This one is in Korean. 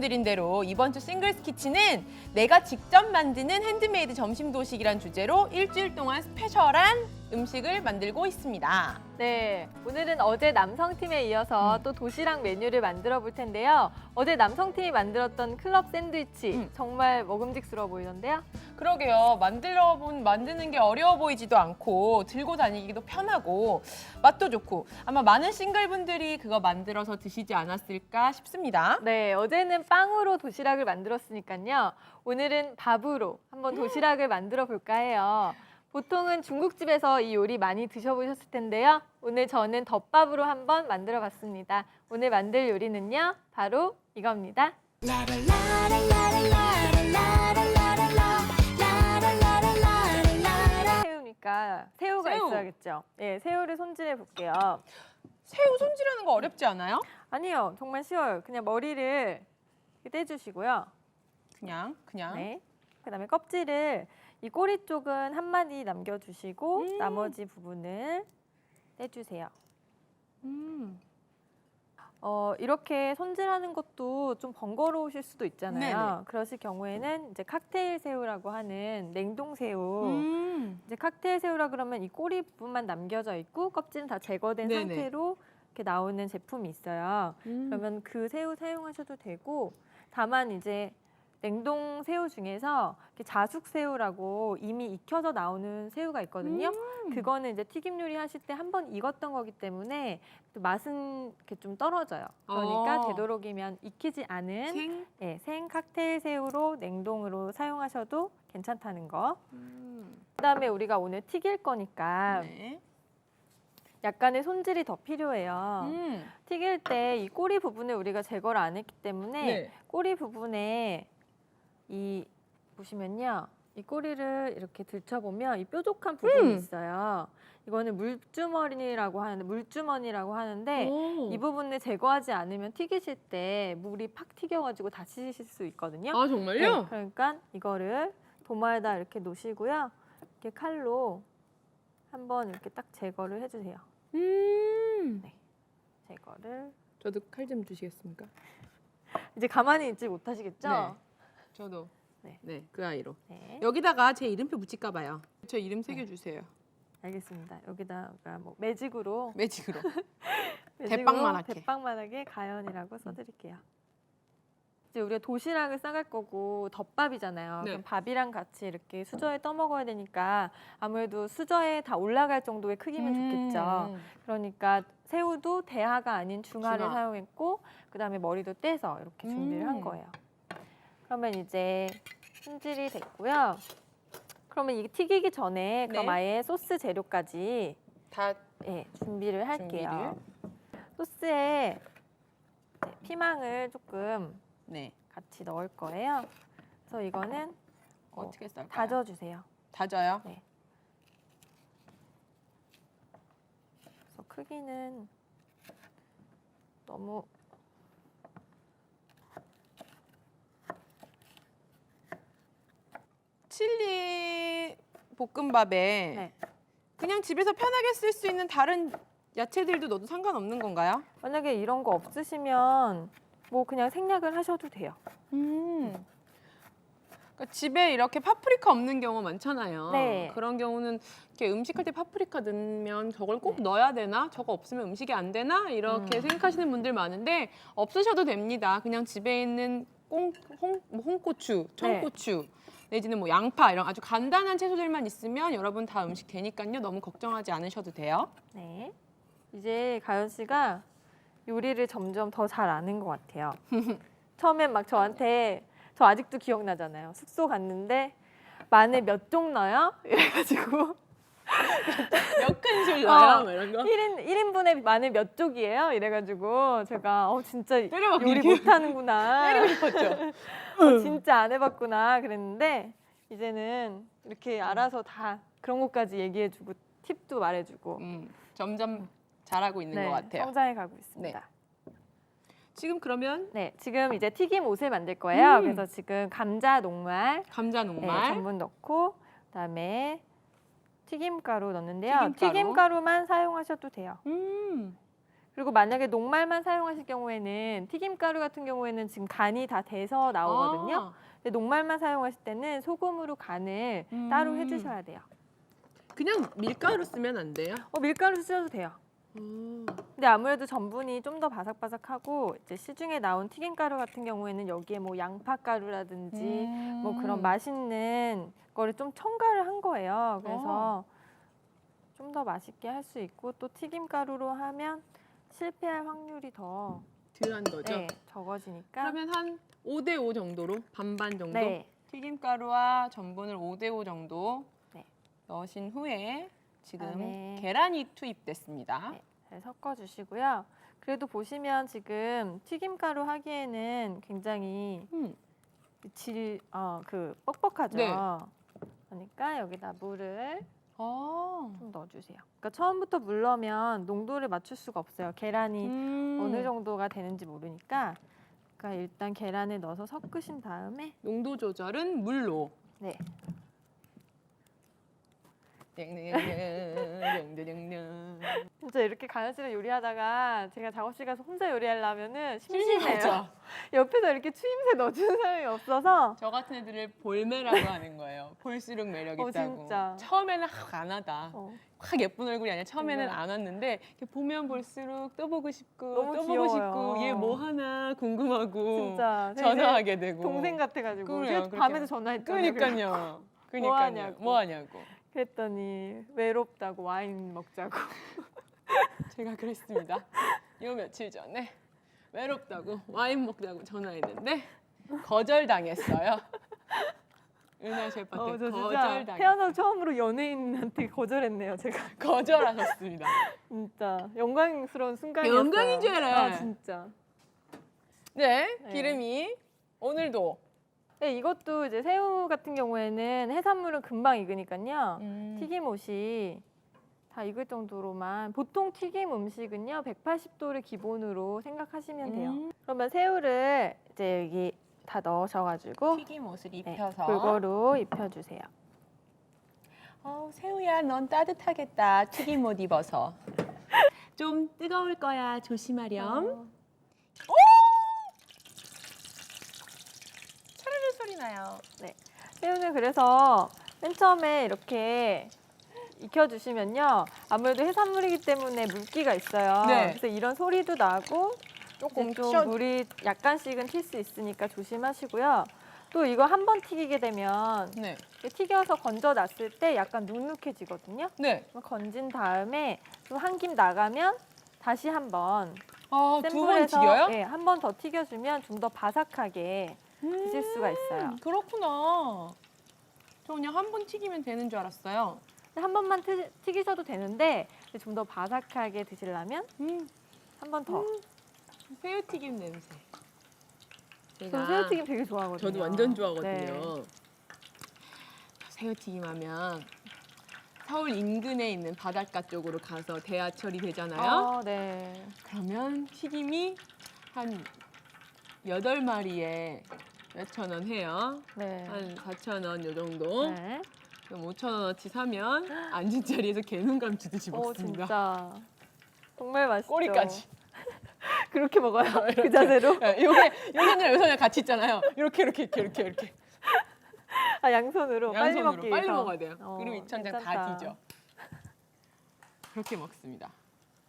말씀드린 대로 이번 주 싱글스 키친은 내가 직접 만드는 핸드메이드 점심 도식이란 주제로 일주일 동안 스페셜한 음식을 만들고 있습니다. 네, 오늘은 어제 남성팀에 이어서 음. 또 도시락 메뉴를 만들어 볼 텐데요. 어제 남성팀이 만들었던 클럽 샌드위치 음. 정말 먹음직스러워 보이던데요. 그러게요. 만들어 본 만드는 게 어려워 보이지도 않고 들고 다니기도 편하고 맛도 좋고 아마 많은 싱글분들이 그거 만들어서 드시지 않았을까 싶습니다. 네, 어제는 빵으로 도시락을 만들었으니까요. 오늘은 밥으로 한번 도시락을 만들어 볼까 해요. 보통은 중국집에서 이 요리 많이 드셔보셨을 텐데요. 오늘 저는 덮밥으로 한번 만들어 봤습니다. 오늘 만들 요리는요, 바로 이겁니다. 새우니까 새우가 새우. 있어야겠죠. 예, 새우를 손질해 볼게요. 새우 손질하는 거 어렵지 않아요? 아니요, 정말 쉬워요. 그냥 머리를 이렇게 떼주시고요. 그냥 그냥 네. 그다음에 껍질을 이 꼬리 쪽은 한 마디 남겨주시고 음. 나머지 부분을 떼주세요. 음. 어, 이렇게 손질하는 것도 좀 번거로우실 수도 있잖아요. 네네. 그러실 경우에는 이제 칵테일 새우라고 하는 냉동 새우. 음. 이제 칵테일 새우라 그러면 이 꼬리 부분만 남겨져 있고 껍질은 다 제거된 네네. 상태로 이렇게 나오는 제품이 있어요. 음. 그러면 그 새우 사용하셔도 되고 다만 이제 냉동 새우 중에서 이렇게 자숙 새우라고 이미 익혀서 나오는 새우가 있거든요. 음. 그거는 이제 튀김 요리 하실 때 한 번 익었던 거기 때문에 또 맛은 이렇게 좀 떨어져요. 그러니까 어. 되도록이면 익히지 않은 생. 예, 생 칵테일 새우로 냉동으로 사용하셔도 괜찮다는 거. 음. 그다음에 우리가 오늘 튀길 거니까 네. 약간의 손질이 더 필요해요. 음. 튀길 때 이 꼬리 부분을 우리가 제거를 안 했기 때문에 네. 꼬리 부분에 이 보시면요. 이 꼬리를 이렇게 들춰보면 이 뾰족한 부분이 음. 있어요. 이거는 물주머니라고 하는데 물주머니라고 하는데 오. 이 부분을 제거하지 않으면 튀기실 때 물이 팍 튀겨가지고 다치실 수 있거든요. 아 정말요? 네, 그러니까 이거를 도마에다 이렇게 놓으시고요. 이렇게 칼로 한번 이렇게 딱 제거를 해주세요. 음. 제거를 저도 칼 좀 주시겠습니까? 이제 가만히 있지 못하시겠죠? 네. 저도. 네. 네. 그 아이로. 네. 여기다가 제 이름표 붙일까 봐요. 저 이름 새겨 주세요. 알겠습니다. 여기다가 뭐 매직으로 매직으로. 매직으로 대빵만하게. 대빵만하게 가연이라고 써드릴게요. 이제 우리가 도시락을 싸갈 거고 덮밥이잖아요. 네. 그럼 밥이랑 같이 이렇게 수저에 떠 먹어야 되니까 아무래도 수저에 다 올라갈 정도의 크기면 좋겠죠. 음. 그러니까 새우도 대하가 아닌 중하를 중하. 사용했고 그다음에 머리도 떼서 이렇게 준비를 한 음. 거예요. 그러면 이제 손질이 됐고요. 그러면 이게 튀기기 전에 그럼 네. 아예 소스 재료까지 다 예, 준비를 할게요. 소스에 이제 피망을 조금 네. 같이 넣을 거예요. 그래서 이거는 어, 어떻게 썰까요? 다져주세요. 다져요. 그래서 크기는 너무 칠리 볶음밥에 네. 그냥 집에서 편하게 쓸 수 있는 다른 야채들도 넣어도 상관없는 건가요? 만약에 이런 거 없으시면 뭐 그냥 생략을 하셔도 돼요. 음. 그러니까 집에 이렇게 파프리카 없는 경우 많잖아요. 네. 그런 경우는 이렇게 음식할 때 파프리카 넣으면 저걸 꼭 네. 넣어야 되나? 저거 없으면 음식이 안 되나? 이렇게 음. 생각하시는 분들 많은데 없으셔도 됩니다. 그냥 집에 있는 꽁, 홍, 뭐 홍고추, 청고추 내지는 뭐 양파 이런 아주 간단한 채소들만 있으면 여러분 다 음식 되니까요. 너무 걱정하지 않으셔도 돼요. 네. 이제 가연 씨가 요리를 점점 더 잘 아는 것 같아요. 처음엔 막 저한테 저 아직도 기억나잖아요. 숙소 갔는데 마늘 몇 종 넣어요? 이래가지고 몇 큰술 넣어요? 넣어요? 뭐 이런 거. 1인, 1인분에 마늘 몇 쪽이에요? 이래가지고 제가 어 진짜 요리. 못하는구나. 때리고 싶었죠. 어, 진짜 안 해봤구나 그랬는데 이제는 이렇게 알아서 다 그런 것까지 얘기해주고 팁도 말해주고 음, 점점 잘하고 있는 네, 것 같아요. 성장해 가고 있습니다. 지금 그러면 네, 지금 이제 튀김 옷을 만들 거예요. 음. 그래서 지금 감자 녹말 감자 네, 녹말, 전분 넣고 그다음에 튀김가루 넣는데요. 튀김가루. 튀김가루 만 사용하셔도 돼요. 음, 그리고 만약에 녹말만 사용하실 경우에는 튀김가루 같은 경우에는 지금 간이 다 돼서 나오거든요. 아, 근데 녹말만 사용하실 때는 소금으로 간을 따로 음. 해주셔야 돼요. 그냥 밀가루 쓰면 안 돼요? 어, 밀가루 쓰셔도 돼요. 음. 근데 아무래도 전분이 좀 더 바삭바삭하고 이제 시중에 나온 튀김가루 같은 경우에는 여기에 뭐 양파가루라든지 뭐 음. 그런 맛있는 거를 좀 첨가를 한 거예요. 그래서 좀 더 맛있게 할 수 있고 또 튀김가루로 하면 실패할 확률이 더 덜한 거죠. 네, 적어지니까. 그러면 한 5대 5 정도로 반반 정도 네. 튀김가루와 전분을 5대 5 정도 네. 넣으신 후에 지금 그다음에 계란이 투입됐습니다. 네. 잘 섞어주시고요. 그래도 보시면 지금 튀김가루 하기에는 굉장히 음. 질, 어, 그 뻑뻑하죠. 네. 그러니까 여기다 물을 아. 좀 넣어주세요. 그러니까 처음부터 물 넣으면 농도를 맞출 수가 없어요. 계란이 음. 어느 정도가 되는지 모르니까. 그러니까 일단 계란을 넣어서 섞으신 다음에 농도 조절은 물로. 네. 진짜 이렇게 가연씨랑 요리하다가 제가 작업실 가서 혼자 요리하려면은 심심해요. 심심하죠. 옆에서 이렇게 추임새 넣어주는 사람이 없어서 저 같은 애들을 볼매라고 하는 거예요. 볼수록 매력 어, 있다고. 진짜. 처음에는 확 안 하다. 어, 확 예쁜 얼굴이 아니라 처음에는 정말. 안 왔는데 이렇게 보면 볼수록 또 보고 싶고 너무 또 귀여워요. 보고 싶고 얘 뭐 하나 궁금하고 진짜 전화하게 되고 동생 같아가지고 그래요, 그렇게. 밤에도 전화했잖아요. 그러니까요. 그러니까요. 뭐 하냐고. 뭐 하냐고. 그랬더니 외롭다고 와인 먹자고. 제가 그랬습니다. 요 며칠 전에 외롭다고 와인 먹자고 전화했는데 거절당했어요. 은하 셰프한테 어, 저 진짜 거절당했어요. 태어나서 처음으로 연예인한테 거절했네요. 제가 거절하셨습니다. 진짜 영광스러운 순간이었어요. 영광인 줄 알아요. 아, 진짜. 네, 네. 기름이 오늘도 네, 이것도 이제 새우 같은 경우에는 해산물은 금방 익으니까요. 음. 튀김옷이 다 익을 정도로만 보통 튀김 음식은요 180도를 기본으로 생각하시면 돼요. 음. 그러면 새우를 이제 여기 다 넣으셔가지고 튀김 옷을 네, 입혀서. 골고루 입혀주세요. 어, 새우야 넌 따뜻하겠다. 튀김 옷 입어서. 좀 뜨거울 거야. 조심하렴. 어, 차르르 소리 나요. 새우는 그래서 맨 처음에 이렇게 익혀주시면요 아무래도 해산물이기 때문에 물기가 있어요. 네. 그래서 이런 소리도 나고 조금 좀 물이 약간씩은 튈 수 있으니까 조심하시고요. 또 이거 한 번 튀기게 되면 네, 이렇게 튀겨서 건져 놨을 때 약간 눅눅해지거든요. 네. 그럼 건진 다음에 좀 한 김 나가면 다시 한번 아, 센 두번 불에서 튀겨요? 예, 한 번 더 튀겨주면 좀 더 바삭하게 드실 수가 있어요. 음, 그렇구나 저 그냥 한 번 튀기면 되는 줄 알았어요 한 번만 튀, 튀기셔도 되는데 좀 더 바삭하게 드시려면 음, 한 번 더. 새우튀김 냄새 저는 새우튀김 되게 좋아하거든요. 저도 완전 네. 좋아하거든요. 새우튀김 하면 서울 인근에 있는 바닷가 쪽으로 가서 대하철이 되잖아요. 아, 네. 그러면 튀김이 한 여덟 마리에 몇천 원 해요. 네. 한 4천 원 요 정도. 네. 그럼 5천 원어치 사면 앉은 자리에서 개눈 감치듯이 오, 먹습니다. 진짜. 정말 맛있죠. 꼬리까지. 그렇게 먹어요. 이렇게. 그 자세로. 예, 요게 요새는 요새는 같이 있잖아요. 이렇게 이렇게 이렇게 이렇게 이렇게. 아, 양손으로, 빨리 양손으로 먹기 빨리 위해서. 먹어야 돼요. 어, 그리고 이 천장 다 괜찮다. 뒤져. 그렇게 먹습니다.